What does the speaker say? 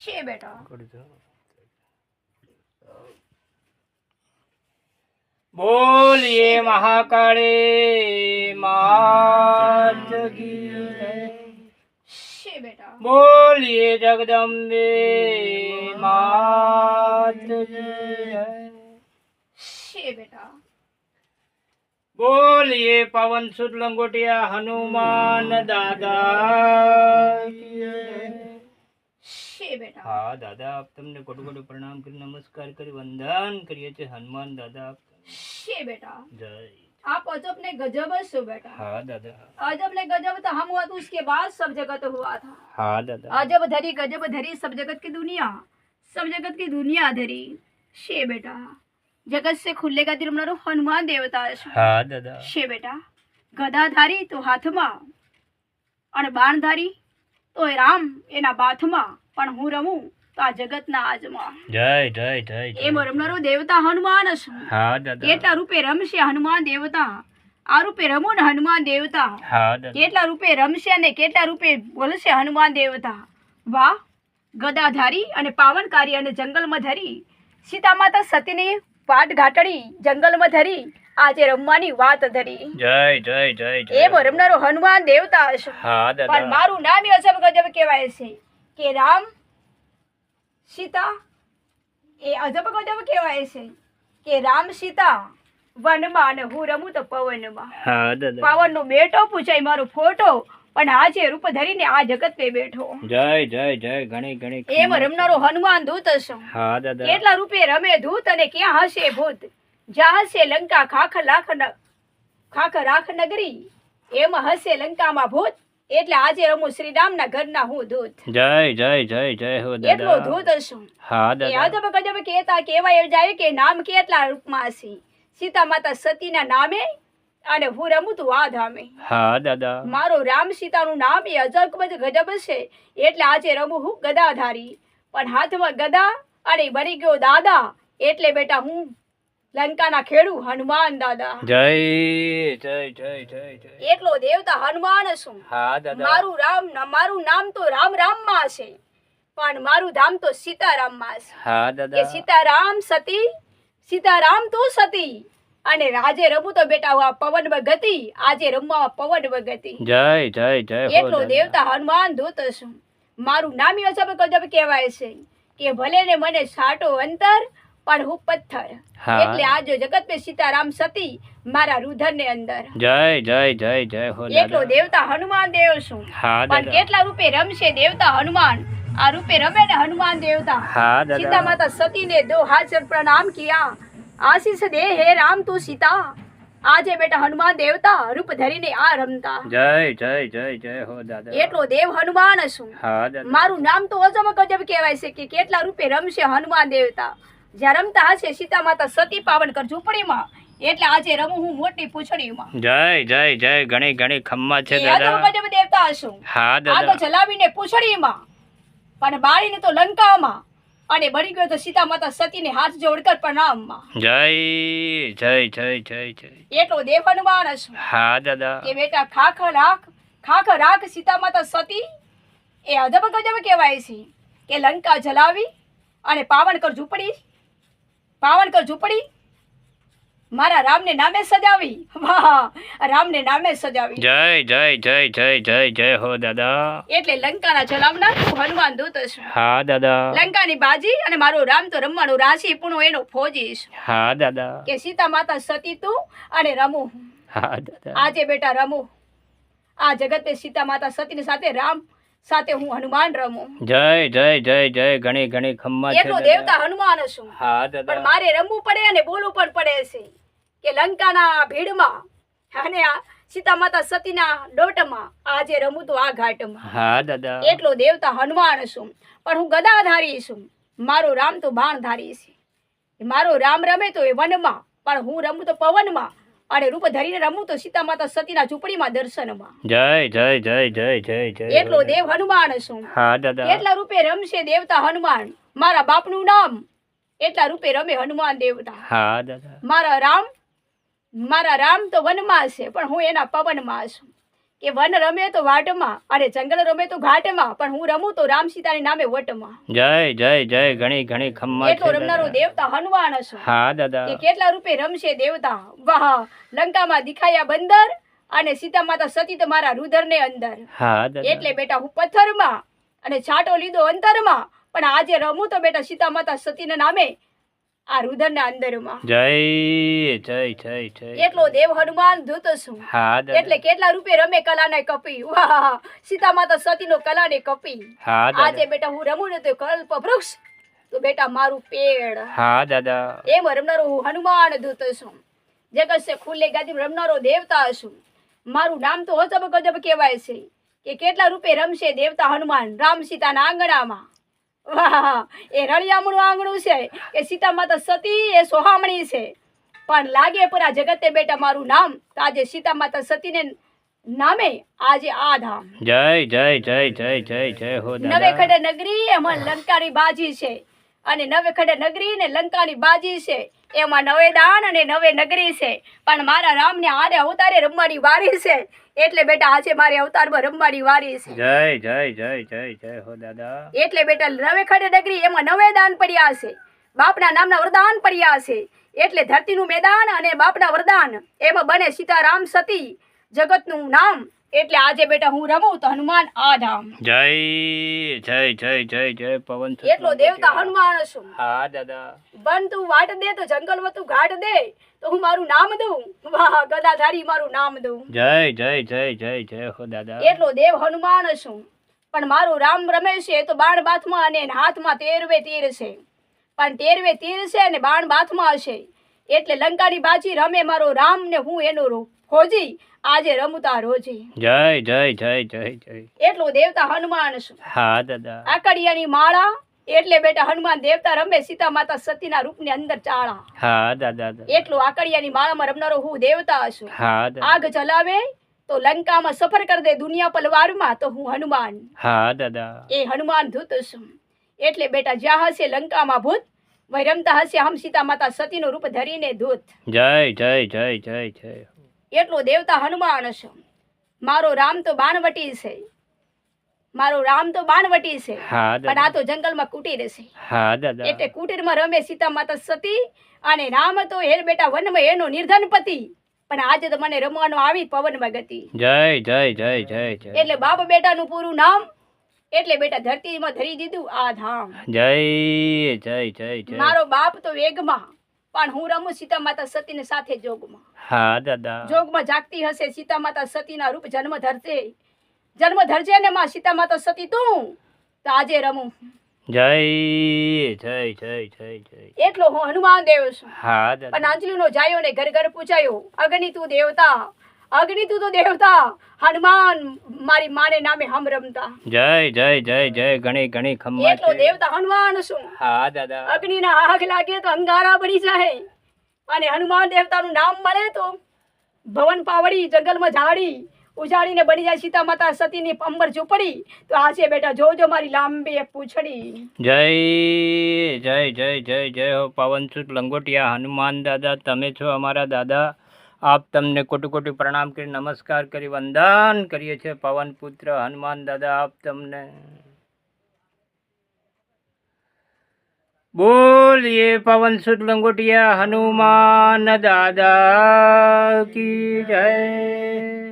છે બેટા બોલીએ મહાકાળે માત કી જય. છે બેટા બોલીએ જગદંબે માત કી જય. છે બેટા બોલીએ પવન સુત લંગોટિયા હનુમાન દાદા કી જય. છે બેટા હા દાદા આપ તમને કોટુ કોટુ પ્રણામ કરી નમસ્કાર કરી વંદન કરીએ છીએ હનુમાન દાદા આપ છે બેટા જય आप अजब ने गजब सो बेटा હા દાદા अजब ने गजब तो हम हुआ तो उसके बाद सब जगत हुआ था હા દાદા अजब धरी गजब धरी सब जगत की दुनिया सब जगत की दुनिया धरी शे बेटा जगत से खुलेगा तिरुमलारो हनुमान देवता છે હા દાદા છે બેટા ગદાધારી તો હાથમાં અને બાણધારી તો રામ એના બાથમાં પણ હું રમું તો આ જગતના આજમાં. જય જય જય. એમ રમનારો દેવતા હનુમાન છું હા દાદા. કેટલા રૂપે રમશે હનુમાન દેવતા. આ રૂપે રમો ને હનુમાન દેવતા. હા કેટલા રૂપે રમશે અને કેટલા રૂપે બોલશે હનુમાન દેવતા. વાહ ગદાધારી અને પાવનકારી અને જંગલમાં ધરી. સીતા માતા સતીની વાટ ઘાટડી જંગલમાં ધરી. આજે રમવાની વાત ધરી. જય જય જય જય. એમ રમનારો હનુમાન દેવતા હશે. હા પણ મારું નામ અજબ ગજબ કહેવાય છે કે રામ સીતા એ અજબ ગજબ કહેવાય છે કે રામ સીતા વનમાં અને હું રમું તો પવનમાં. હા દાદા. પાવનનો બેટો પૂછાય મારો ફોટો પણ આજે રૂપ ધરીને આ જગત પે બેઠો. જય જય જય ઘણી ઘણી એમ રમનારો હનુમાન દૂત હશે. હા દાદા. કેટલા રૂપે રમે દૂત અને ક્યાં હશે ભૂત? જ્યાં હશે લંકા ખાખ લાખ ખાખ રાખ નગરી. એમ હશે લંકામાં ભૂત. એટલે આજે રમું શ્રી રામના ઘરના હું દૂત. જય જય જય જય હો એટલો દૂત હશું હા દાદા. અજબ કેતા કેવા કહેવાય જાય કે નામ કેટલા રૂપમાં હશે સીતા માતા સતીના નામે અને હું રમું તું આ ધામે. હા દાદા. મારો રામ સીતાનું નામ એ અજબ જ ગજબ છે. એટલે આજે રમું હું ગદાધારી. પણ હાથમાં ગદા અને બની ગયો દાદા. એટલે બેટા હું લંકાના ખેડુ હનુમાન દાદા. જય જય જય જય જય. એકલો દેવતા હનુમાન છું. હા દાદા. મારું રામ મારું નામ તો રામ રામમાં છે. પણ મારું ધામ તો સીતારામમાં છે. હા કે દાદા સીતારામ સતી સીતારામ તું સતી. અને રાજે રમું તો બેટા આ પવન ગતિ આજે રમવા પવન ગતિ જય જય જય એટલો દેવતા હનુમાન દૂત છું. મારું નામ અજબ ગજબ કહેવાય છે. કે ભલે ને મને સાટો અંતર પણ હું પથ્થર. એટલે આજો જગત મે સીતારામ સતી મારા રુધર ને અંદર. જય જય જય જય હો એટલો દેવતા હનુમાન દેવ છું. પણ કેટલા રૂપે રમશે દેવતા હનુમાન? આ રૂપે રમે ને હનુમાન દેવતા. સીતા માતા સતી ને દો હાજર પ્રણામ કિયા. આશીષ દે હે રામ તું સીતા. આજે બેટા હનુમાન દેવતા રૂપ ધરીને આ રમતા. જય જય જય જય હો દાદા. એટલો દેવ હનુમાન છું. મારું નામ તો અજબ ગજબ કહેવાય છે કે કેટલા રૂપે રમશે હનુમાન દેવતા. જ્યાં રમતા હશે સીતા માતા સતી પાવન કર ઝૂંપડીમાં એટલે આજે રમું હું મોટી પૂછડીમાં. જય જય જય ઘણી ઘણી ખમ્મા છે દાદા. આ તો દેવતા હશું. હા દાદા. આ તો જલાવીને પૂછડીમાં. પણ બાળીને તો લંકામાં. અને બળી ગયો તો સીતા માતા સતીને હાથ જોડકર પ્રણામમાં. જય જય જય જય જય. એટલો દેવ હનુમાન હશું. હા દાદા. કે બેટા ખાખ રાખ ખાખ રાખ સીતા માતા સતી. એ અધબ ગજબ કહેવાય છે. કે લંકા જલાવી અને પાવન કર ઝૂંપડી પાવન કર ઝૂંપડી? મારા રામને નામે સજાવી. વાહ રામને નામે સજાવી. જય જય જય જય જય જય હો દાદા. એટલે લંકાના જલાવનાર હનુમાન દૂત છું. હા દાદા. લંકાની બાજી અને મારો રામ તો રમવાનું રાશી પણ હું એનો ફોજી છું હા દાદા. કે સીતા માતા સતી તું અને રમું. હા દાદા. આજે બેટા રમું. આ જગતે સીતા માતા સતીની સાથે રામ સાથે હું હનુમાન રમું. જય જય જય જય ઘણી ઘણી ખમ્મા એટલો દેવતા હનુમાન છું. હા પણ મારે રમવું પડે અને બોલવું પણ પડે છે કે લંકાના ભીડમાં અને આ સીતા માતા સતીના ડોટમાં આજે રમું તો આ ઘાટમાં. હા દાદા. એટલો દેવતા હનુમાન છું. પણ હું ગદાધારી છું. મારો રામ તો બાણધારી છે. મારો રામ રમે તો એ વનમાં પણ હું રમું તો પવનમાં. અને રૂપ ધરીને રમું તો સીતા માતા સતીના ઝૂંપડીમાં દર્શનમાં. જય જય જય જય જય જય એટલો દેવ હનુમાન છું. હા દાદા. કેટલા રૂપે રમશે દેવતા હનુમાન. મારા બાપનું નામ. એટલા રૂપે રમે હનુમાન દેવતા. હા દાદા. મારા રામ મારા રામ તો વનમાં છે પણ હું એના પવનમાં છું. કે વન રમે તો વાટમાં અને જંગલ રમે તો ઘાટમાં પણ હું રમું તો રામ સીતાની નામે વટમાં. જય જય જય ઘણી ઘણી ખમ્મા એટલો રમનારો દેવતા હનુમાન હશે. હા દાદા. કે કેટલા રૂપે રમશે દેવતા? વાહ લંકામાં દિખાયા બંદર અને સીતા માતા સતી તમારા રુદરને અંદર. હા દાદા. એટલે બેટા હું પથ્થરમાં અને છાંટો લીધો અંતરમાં પણ આજે રમું તો બેટા સીતા માતા સતીના નામે આ રુદરના અંદરમાં. જય જય જય જય. એટલો દેવ હનુમાન ધૂત છું. હા એટલે કેટલા રૂપે રમે કલાને કપી? વાહ. સીતા માતા સતીનો કલાને કપી. હા આજે બેટા હું રમું ને તો કલ્પ વૃક્ષ. તો બેટા મારું પેડ. હા દાદા. એમ રમનારો હું હનુમાન ધૂત છું. જે કશે ખુલ્લે ગાદી રમનારો દેવતા છું. મારું નામ તો અજબ ગજબ કહેવાય છે કે કેટલા રૂપે રમશે દેવતા હનુમાન રામ સીતાના આંગણામાં. એ રળિયામણું આંગણું છે કે સીતા માતા સતી એ સોહામણી છે. પણ લાગે પૂરા જગતે બેટા મારું નામ તો આજે સીતા માતા સતીને નામે આજે આ ધામ. જય જય જય જય જય જય હો નવે ખડે નગરી એમાં લંકાની બાજી છે. અને નવે ખડે નગરી ને લંકાની બાજી છે. એમાં નવે દાન અને નવે નગરી છે. પણ મારા રામને આરે અવતારે રમવાની વારી છે. એટલે બેટા આજે મારે અવતારમાં રમવાની વારી છે. જય જય જય જય જય હો દાદા. એટલે બેટા નવે ખડે નગરી એમાં નવે દાન પડ્યા છે. બાપના નામના વરદાન પડ્યા છે. એટલે ધરતીનું મેદાન અને બાપના વરદાન. એમાં બને સીતારામ સતી. જગતનું નામ. એટલે આજે બેટા હું રમું તો હનુમાન આ ધામ. જય જય જય જય જય પવન એટલો દેવતા હનુમાન છું. હા દાદા. બન તું વાટ દે તો જંગલમાં તું ઘાટ દે તો હું મારું નામ દઉં. વાહ ગદાધારી મારું નામ દઉં. જય જય જય જય જય હો દાદા. એટલો દેવ હનુમાન છું. પણ મારું રામ રમે છે તો બાણ બાથમાં અને હાથમાં તેરવે તીર છે. પણ તેરવે તીર છે અને બાણ બાથમાં હશે. એટલે લંકાની બાજી રમે મારો રામ ને હું એનો રો- ફોજી આજે રમતા રોજી. જય જય જય જય જય. એટલો દેવતા હનુમાન છું હા દાદા. આકડિયાની માળા એટલે બેટા હનુમાન દેવતા રમે સીતા માતા સતીના રૂપની અંદર ચાળા. હા દાદા. એટલું આકડિયાની માળામાં રમનારો હું દેવતા છું. હા આગ જલાવે તો લંકામાં સફર કરી દે દુનિયા પલવારમાં તો હું હનુમાન. હા દાદા. એ હનુમાન ધૂત છું. એટલે બેટા જ્યાં હશે લંકામાં ભૂત વૈરમતા રમતા હશે હમ સીતા માતા સતીનું રૂપ ધરીને ધૂત. જય જય જય જય જય. એટલો દેવતા હનુમાન છે. મારો રામ તો બાણવટી છે. મારો રામ તો બાણવટી છે. પણ આ તો જંગલમાં કુટીર છે. એટલે કુટીરમાં રમે સીતા માતા સતી અને રામ તો હેર બેટા વનમાં એનો નિર્ધન પતિ. પણ આજે તો મને રમવાનો આવી પવનમાં ગતિ. જય જય જય જય જય. એટલે બાપ બેટાનું પૂરું નામ એટલે બેટા ધરતીમાં ધરી દીધું આ ધામ. જય જય જય જય. મારો બાપ તો વેગમાં પણ હું રમું સીતા માતા સતીને સાથે જોગમાં. હા દાદા. જોગમાં જાગતી હશે સીતા માતા સતીના રૂપ જન્મ ધરશે. જન્મ ધરજે ને માં સીતા માતા સતી તું. તો આજે રમું. જય જય જય જય જય. એટલો હું હનુમાન દેવ છું. હા પણ દાદા અંજલિનો જાયો ને ઘર ઘર પૂછાયો અગ્નિ તું દેવતા. અગ્નિ તું તો દેવતા હનુમાન મારી માને નામે હમ રમતા જય જય જય જય ઘણી ઘણી ખમ્મા એટલો દેવતા હનુમાન શું હા દાદા. અગ્નિના આગ લાગે તો અંગારા બની જાય. અને હનુમાન દેવતાનું નામ મળે તો ભવન પાવડી જંગલમાં ઝાડી ઉજાડીને બની જાય સીતા માતા સતીની અંબર ઝૂંપડી. તો આજે બેટા જોજો મારી લાંબી પૂછડી પૂંછડી. જય જય જય જય જય હો પવનસુત લંગોટિયા હનુમાન દાદા. તમે છો અમારા દાદા. આપ તમને કોટી કોટી પ્રણામ કરી નમસ્કાર કરી, વંદન કરીએ છીએ પવન પુત્ર, હનુમાન દાદા, આપ તમને. બોલીએ પવનસુત લંગોટિયા, હનુમાન દાદા કી જય.